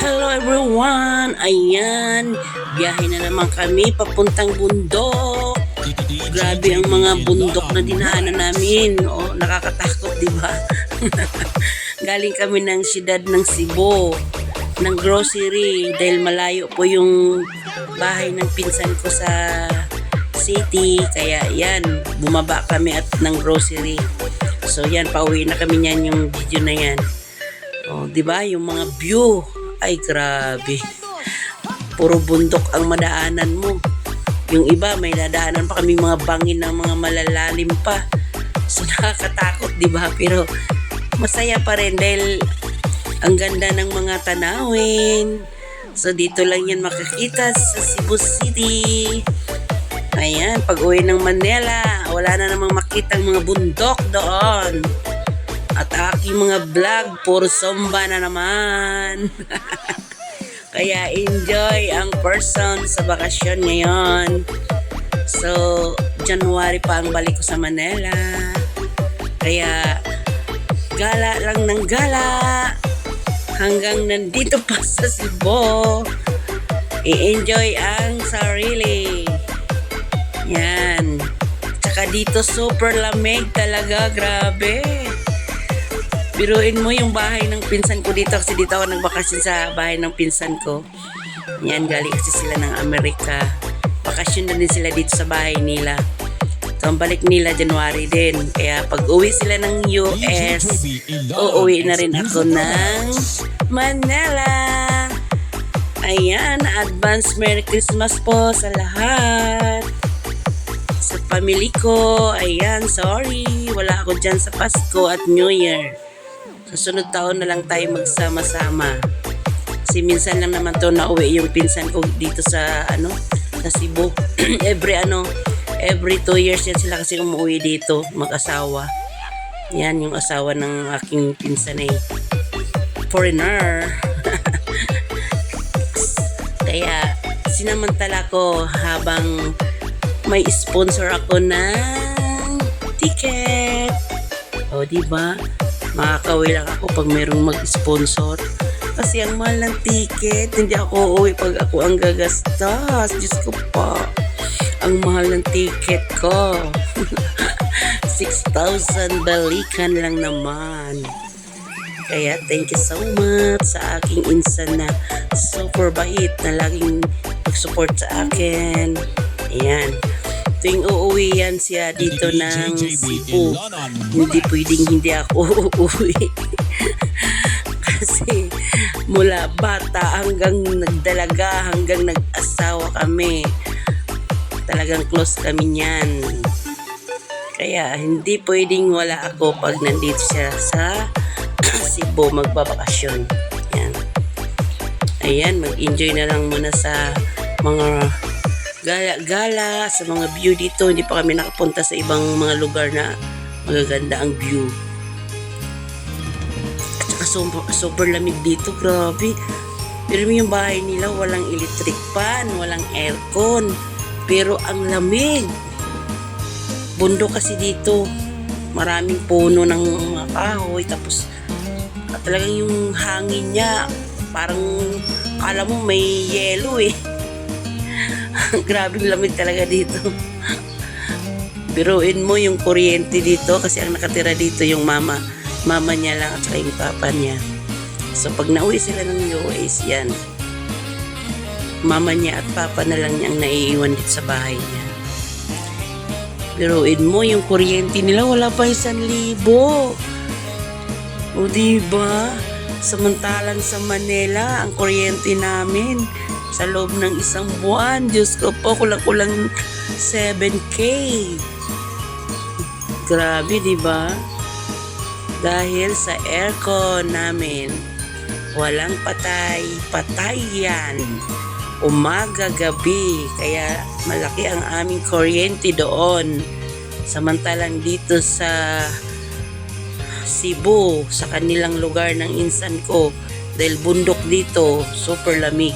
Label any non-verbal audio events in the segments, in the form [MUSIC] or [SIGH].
Hello everyone! Ayan, biyahe na naman kami papuntang bundok. Grabe ang mga bundok na dinaanan namin. Oh, nakakatakot, di ba? [LAUGHS] Galing kami ng siyudad ng Cebu, ng grocery, dahil malayo po yung bahay ng pinsan ko sa city. Kaya yan, bumaba kami at ng grocery. So yan, pauwi na kami niyan yung video na yan. Oh, 'di ba? Yung mga view ay grabe. Puro bundok ang madaanan mo. Yung iba may nadaanan pa kami mga bangin ng mga malalalim pa. So [LAUGHS] nakakatakot, 'di ba? Pero masaya pa rin dahil ang ganda ng mga tanawin. So dito lang yan makikita sa Cebu City. Ayan, pag uwi ng Manila, wala na namang makitang mga bundok doon. At aking mga vlog, puro somba na naman. [LAUGHS] Kaya enjoy ang person sa bakasyon ngayon. So, January pa ang balik ko sa Manila. Kaya, gala lang ng gala. Hanggang nandito pa [LAUGHS] sa Cebu. I-enjoy ang sarili. Yan. Tsaka dito super lamig talaga. Grabe. Biruin mo yung bahay ng pinsan ko dito kasi dito ako nagbakasyon sa bahay ng pinsan ko. Yan, galing kasi sila ng Amerika. Bakasyon na din sila dito sa bahay nila. So, ang balik nila January din. Kaya pag uwi sila ng US, uuwi na rin ako ng Manila. Ayan, advance Merry Christmas po sa lahat. Sa family ko, ayan, sorry. Wala ako dyan sa Pasko at New Year. Sa sunod taon na lang tayo magsama-sama. Kasi minsan lang naman to na uwi yung pinsan ko dito sa ano, sa Cebu. [CLEARS THROAT] every ano, every two years yan sila kasi umuwi dito, mag-asawa. Yan yung asawa ng aking pinsan eh. Foreigner. [LAUGHS] Kaya sinamantala ko habang may sponsor ako ng ticket. O, di ba? Makakawin lang ako pag merong mag-sponsor. Kasi ang mahal ng ticket, hindi ako uuwi pag ako ang gagastos. Diyos ko pa. Ang mahal ng ticket ko. [LAUGHS] 6,000 balikan lang naman. Kaya thank you so much sa aking insan na super bait na laging nag-support sa akin. Ayan. Tuwing uuwi yan siya dito ng Cebu, hindi pwedeng hindi ako [LAUGHS] uuwi. Kasi mula bata hanggang nagdalaga, hanggang nag-asawa kami. Talagang close kami niyan. Kaya hindi pwedeng wala ako pag nandito siya sa [CLEARS THROAT] Cebu magbabakasyon. Yan. Ayan, mag-enjoy na lang muna sa mga gala-gala, sa mga view dito. Hindi pa kami nakapunta sa ibang mga lugar na magaganda ang view. At saka super, super lamig dito, grabe. Pero yung bahay nila, walang electric fan, walang aircon. Pero ang lamig. Bundok kasi dito. Maraming puno ng mga kahoy. Tapos talagang yung hangin niya, parang kala mo may yelo eh. [LAUGHS] Grabing lamig talaga dito. Biruin mo yung kuryente dito kasi ang nakatira dito yung mama. Mama niya lang at yung papa niya. So pag nauwi sila ng US, yan. Mama niya at papa na lang niyang naiiwan dito sa bahay niya. Biruin mo yung kuryente nila, wala pa isang libo. O diba? Samantalang sa Manila, ang kuryente namin sa loob ng isang buwan, Diyos ko po, kulang-kulang 7K. Grabe, di ba? Dahil sa aircon namin, walang patay, patay yan. Umaga, gabi, kaya malaki ang aming kuryente doon. Samantalang dito sa Cebu, sa kanilang lugar ng insan ko, dahil bundok dito, super lamig.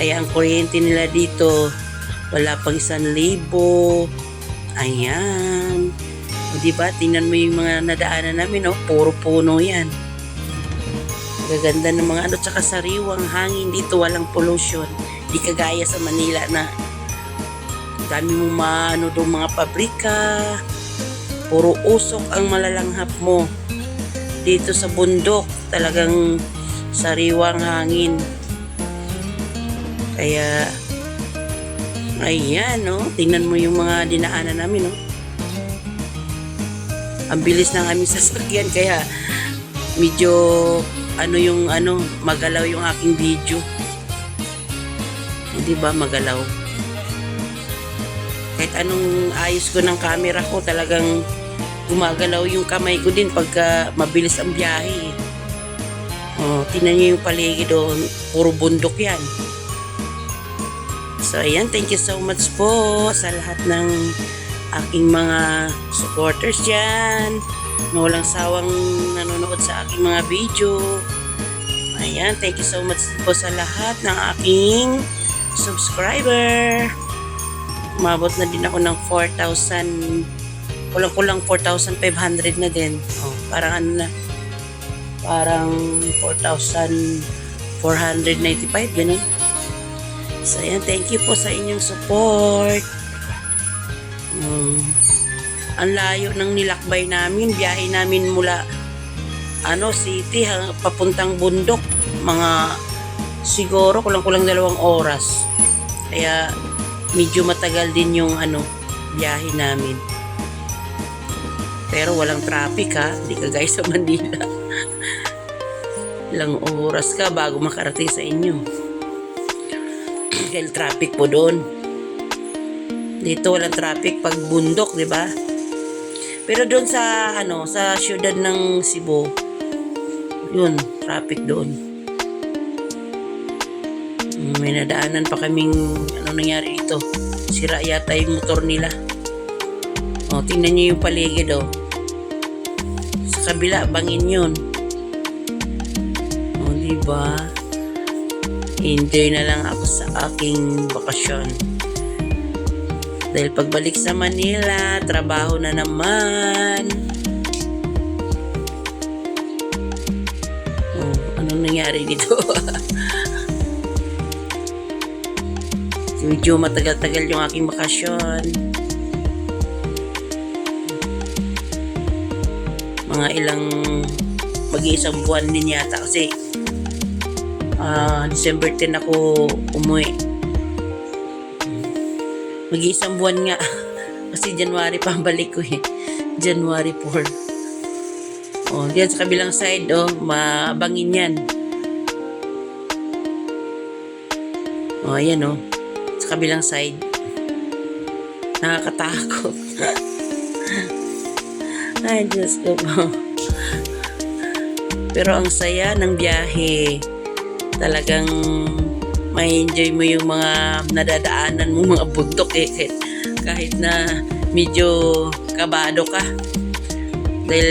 Kaya ang kuryente nila dito, wala pang isang libo. Ayan. O diba, tingnan mo yung mga nadaanan namin, oh, puro puno yan. Gaganda ng mga ano, tsaka sariwang hangin dito, walang pollution. Di kagaya sa Manila na dami mo maano doon mga pabrika, puro usok ang malalanghap mo. Dito sa bundok, talagang sariwang hangin. Kaya, ayan, no? Tingnan mo yung mga dinaanan namin, no? Ang bilis ng aming [LAUGHS] sasakyan, kaya medyo, ano yung, ano, magalaw yung aking video. Hindi ba magalaw? Kahit anong ayos ko ng camera ko, talagang gumagalaw yung kamay ko din pagka mabilis ang biyahe. Oh, tingnan niyo yung paligid doon. Puro bundok yan. So, ayan. Thank you so much po sa lahat ng aking mga supporters dyan. Na walang sawang nanonood sa aking mga video. Ayan. Thank you so much po sa lahat ng aking subscriber. Umabot na din ako ng 4,000 kulang-kulang 4,500 na din. Oh, parang ano na, parang 4,495, ganun. So, ayan, thank you po sa inyong support. Um, ang layo ng nilakbay namin, biyahe namin mula ano, city, hang- papuntang bundok, mga siguro kulang-kulang dalawang oras. Kaya medyo matagal din yung ano, biyahe namin. Pero walang traffic ha. Hindi ka guys sa Manila. [LAUGHS] Ilang oras ka bago makarating sa inyo. Dahil traffic po doon. Dito walang traffic pag bundok, di ba? Pero doon sa ano, sa syudad ng Cebu, yun, traffic doon. May nadaanan pa kaming ano nangyari dito. Sira yata yung motor nila. O, tingnan niyo yung paligid, oh. Sa kabila, bangin yun. O, diba? Enjoy na lang ako sa aking bakasyon. Dahil pagbalik sa Manila, trabaho na naman. Oh, anong nangyari dito? [LAUGHS] Medyo matagal-tagal yung aking bakasyon. mga ilang mag-iisang buwan din yata kasi ah, December 10 ako umuwi. Mag-iisang buwan nga [LAUGHS] kasi January pa balik ko eh. January 4. Oh, diyan sa kabilang side oh, mabangin yan. Oh, ayan oh. Sa kabilang side. Nakakatakot. [LAUGHS] Ay, Diyos ko po. [LAUGHS] Pero ang saya ng biyahe. Talagang may enjoy mo yung mga nadadaanan mo, mga bundok eh. Kahit, kahit na medyo kabado ka. Dahil,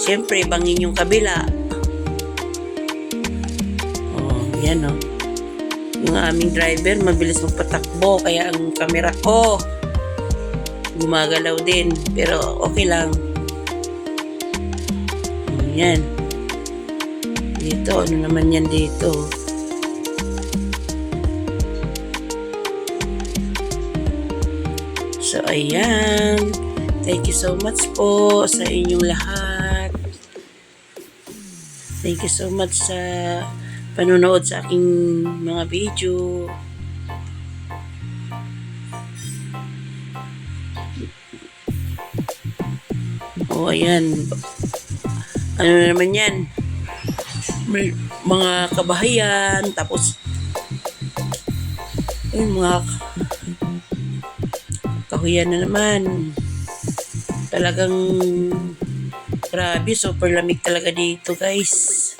siyempre, bangin yung kabila. Oh, yan oh. Yung aming driver, mabilis magpatakbo. Kaya ang kamera ko, gumagalaw din. Pero okay lang. Yan. Dito, ano naman yan dito? So, ayan. Thank you so much po sa inyong lahat. Thank you so much sa panonood sa aking mga video. O, ayan. Ano na naman yan? May mga kabahayan, tapos ayun, mga kahuyan na naman. Talagang grabe, super lamig talaga dito, guys.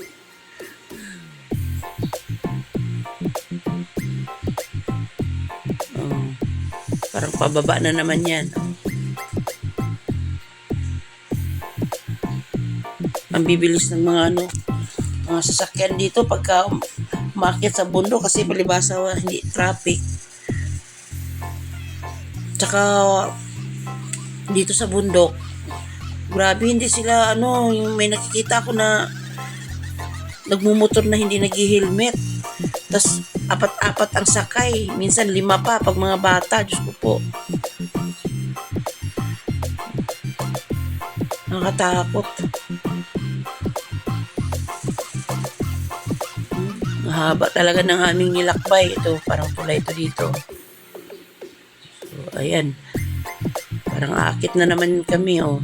Oh, parang pababa na naman yan. ang bibilis ng mga ano mga sasakyan dito pagka um- umakyat sa bundok kasi palibasa hindi traffic tsaka dito sa bundok grabe hindi sila ano yung may nakikita ko na nagmumotor na hindi nag-helmet. Tapos apat-apat ang sakay. Minsan lima pa pag mga bata. Diyos ko po. Nakakatakot. Mahaba talaga ng aming nilakbay. Ito, parang pula ito dito. So, ayan. Parang aakit na naman kami, oh.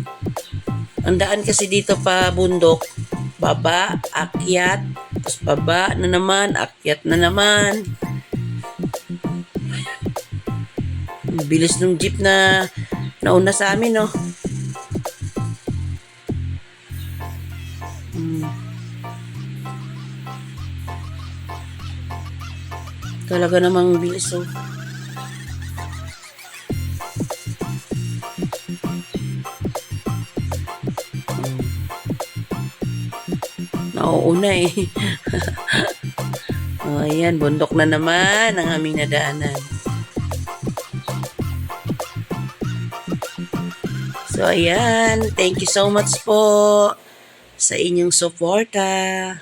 Ang daan kasi dito pa bundok, baba, akyat, tapos baba na naman, akyat na naman. Ang bilis ng jeep na nauna sa amin, oh. Talaga namang bilis, oh. Nauuna eh. [LAUGHS] oh, ayan, bundok na naman ang aming nadaanan. So, ayan. Thank you so much po sa inyong suporta.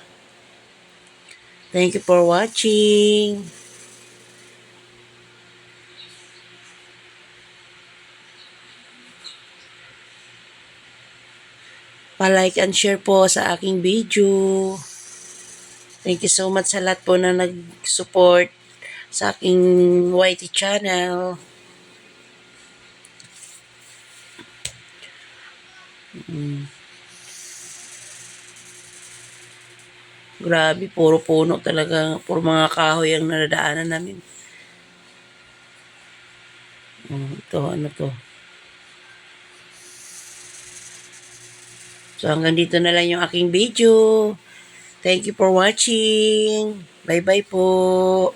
Thank you for watching. Pa-like and share po sa aking video. Thank you so much sa lahat po na nag-support sa aking YT channel. Mm. Grabe, puro puno talaga. Puro mga kahoy ang nadadaanan namin. Oh, ito, ano to? So hanggang dito na lang yung aking video. Thank you for watching. Bye-bye po.